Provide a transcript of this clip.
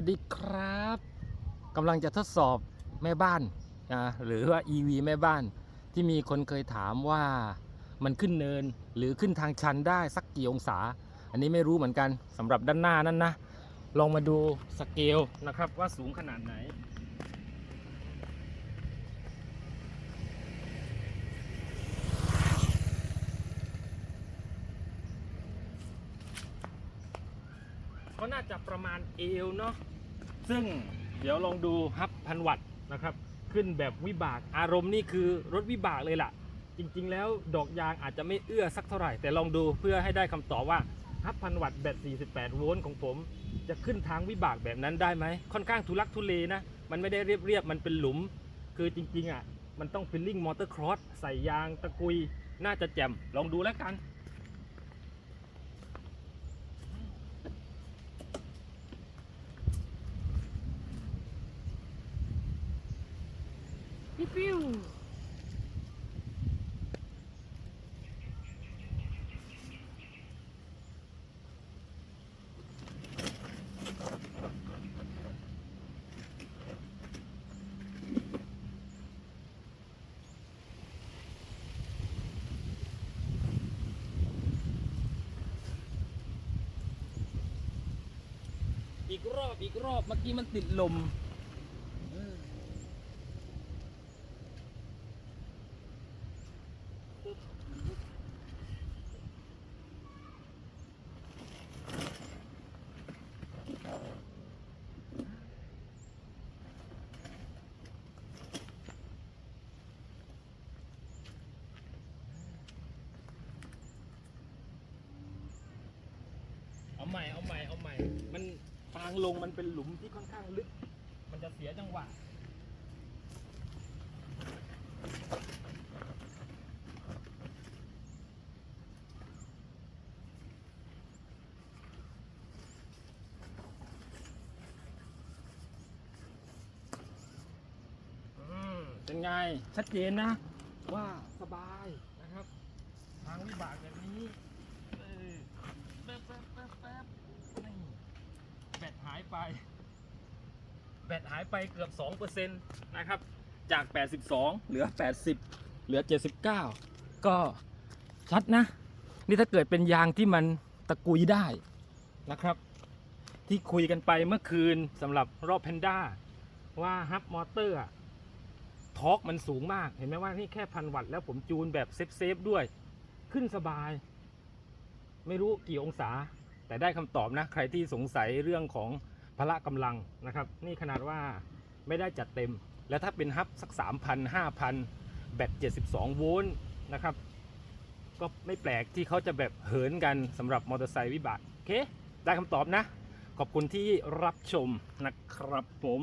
วัสดีครับกำลังจะทดสอบแม่บ้านนะหรือว่า EV แม่บ้านที่มีคนเคยถามว่ามันขึ้นเนินหรือขึ้นทางชันได้สักกี่องศา อันนี้ไม่รู้เหมือนกันสำหรับด้านหน้านั่นนะ ลองมาดูสเกลนะครับว่าสูงขนาดไหน ก็น่าจะประมาณเอวเนาะซึ่งเดี๋ยวลองดูฮับพันวัตนะครับ ขึ้นแบบวิบากอารมณ์นี่คือรถวิบากเลยล่ะ จริงๆ แล้วดอกยางอาจจะไม่เอื้อสักเท่าไหร่ แต่ลองดูเพื่อให้ได้คำตอบว่าฮับพันวัตแบต 48 โวลต์ของผม จะขึ้นทางวิบากแบบนั้นได้ไหม ค่อนข้างทุลักทุเลนะ มันไม่ได้เรียบๆ มันเป็นหลุม คือจริงๆอะมันต้องฟิลลิ่งมอเตอร์ครอสใส่ยางตะกุยน่าจะแจ่มลองดูแล้วกัน ปิ้วปิ้วอีกรอบอีกรอบเมื่อกี้มันติดลม เอา ใหม่เอาใหม่เอาใหม่ มันทางลงมันเป็นหลุมที่ค่อนข้างลึก มันจะเสียจังหวะอืมเป็นไง ชัดเจนนะ ว่าสบายนะครับ ทางวิบากแบบนี้เออแป๊บแป๊บแป๊บแป๊บนี่แบตหาย ไป แบตหายไปเกือบ2%นะครับ จาก 82 เหลือ 80 เหลือ 79 ก็ชัดนะ นี่ถ้าเกิดเป็นยางที่มันตะกุยได้นะครับ ที่คุยกันไปเมื่อคืนสำหรับรอบแพนด้าว่าฮับมอเตอร์ทอร์กมันสูงมาก เห็นไหมว่านี่แค่พันวัตต์แล้วผมจูนแบบเซฟเซฟๆด้วย ขึ้นสบาย ไม่รู้กี่องศา แต่ได้คำตอบนะ ใครที่สงสัยเรื่องของ พละกำลังนะครับ นี่ขนาดว่าไม่ได้จัดเต็ม แล้วถ้าเป็นฮับสัก 3,000 5,000 แบต 72 โวลต์นะครับ ก็ไม่แปลกที่เขาจะแบบเหินกันสำหรับมอเตอร์ไซค์วิบากโอเค ได้คำตอบนะ ขอบคุณที่รับชมนะครับผม